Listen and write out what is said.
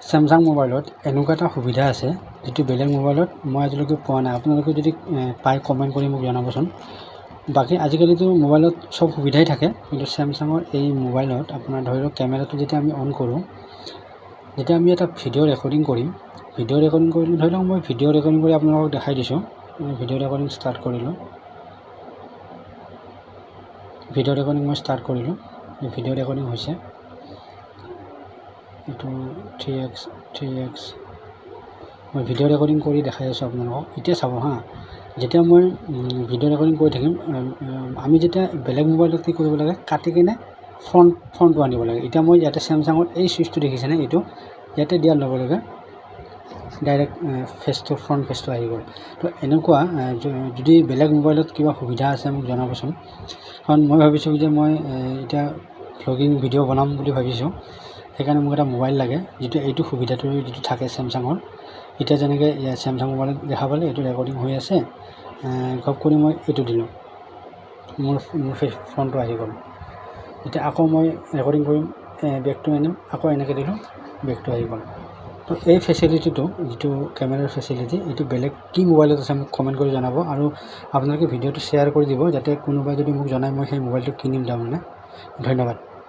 Samsung মোবাইলত এনেকুৱা এটা সুবিধা আছে যিটো বেলেগ মোবাইলত মই আজিলৈকে পোৱা নাই। আপোনালোকে যদি পাই কমেণ্ট কৰি মোক জনাবচোন। বাকী আজিকালিতো মোবাইলত চব সুবিধাই থাকে কিন্তু চেমচাঙৰ এই মোবাইলত আপোনাৰ ধৰি লওক কেমেৰাটো যেতিয়া আমি অন কৰোঁ যেতিয়া আমি এটা ভিডিঅ' ৰেকৰ্ডিং কৰিম ভিডিঅ' ৰেকৰ্ডিং কৰিলে ধৰি লওক মই ভিডিঅ' ৰেকৰ্ডিং কৰি আপোনালোকক দেখাই দিছোঁ। মই ভিডিঅ' ৰেকৰ্ডিং ষ্টাৰ্ট কৰিলোঁ। ভিডিঅ' ৰেকৰ্ডিং মই ষ্টাৰ্ট কৰিলোঁ। ভিডিঅ' ৰেকৰ্ডিং হৈছে এইটো থ্ৰী এক্স থ্ৰী এক্স মই ভিডিঅ' ৰেকৰ্ডিং কৰি দেখাই আছোঁ আপোনালোকক। এতিয়া চাব হাঁ যেতিয়া মই ভিডিঅ' ৰেকৰ্ডিং কৰি থাকিম আমি যেতিয়া বেলেগ মোবাইলত কি কৰিব লাগে কাটি কিনে ফ্ৰণ্ট ফ্ৰণ্টটো আনিব লাগে। এতিয়া মই ইয়াতে চেমচাঙৰ এই চুইচটো দেখিছেনে? এইটো ইয়াতে দিয়াৰ লগে। লগে ডাইৰেক্ট ফেচটো ফ্ৰণ্ট ফেচটো আহি গ'ল। তো এনেকুৱা যদি বেলেগ মোবাইলত কিবা সুবিধা আছে মোক জনাবচোন। কাৰণ মই ভাবিছোঁ যে মই এতিয়া ভ্লগিং ভিডিঅ' বনাম বুলি ভাবিছোঁ। সেইকাৰণে মোক এটা মোবাইল লাগে যিটো এইটো সুবিধাটো যিটো থাকে চেমচাঙৰ এতিয়া যেনেকৈ চেমচাং মোবাইলত দেখা পালে এইটো ৰেকৰ্ডিং হৈ আছে। ঘপ কৰি মই এইটো দিলোঁ। মোৰ মোৰ ফোনটো আহি গ'ল। এতিয়া আকৌ মই ৰেকৰ্ডিং কৰিম বেগটো আনিম আকৌ এনেকৈ দিলোঁ বেগটো আহি গ'ল। তো এই ফেচিলিটিটো যিটো কেমেৰাৰ ফেচিলিটি এইটো বেলেগ কি মোবাইলত আছে মোক কমেণ্ট কৰি জনাব আৰু আপোনালোকে ভিডিঅ'টো শ্বেয়াৰ কৰি দিব যাতে কোনোবাই যদি মোক জনায় মই সেই মোবাইলটো কিনিম তাৰমানে। ধন্যবাদ।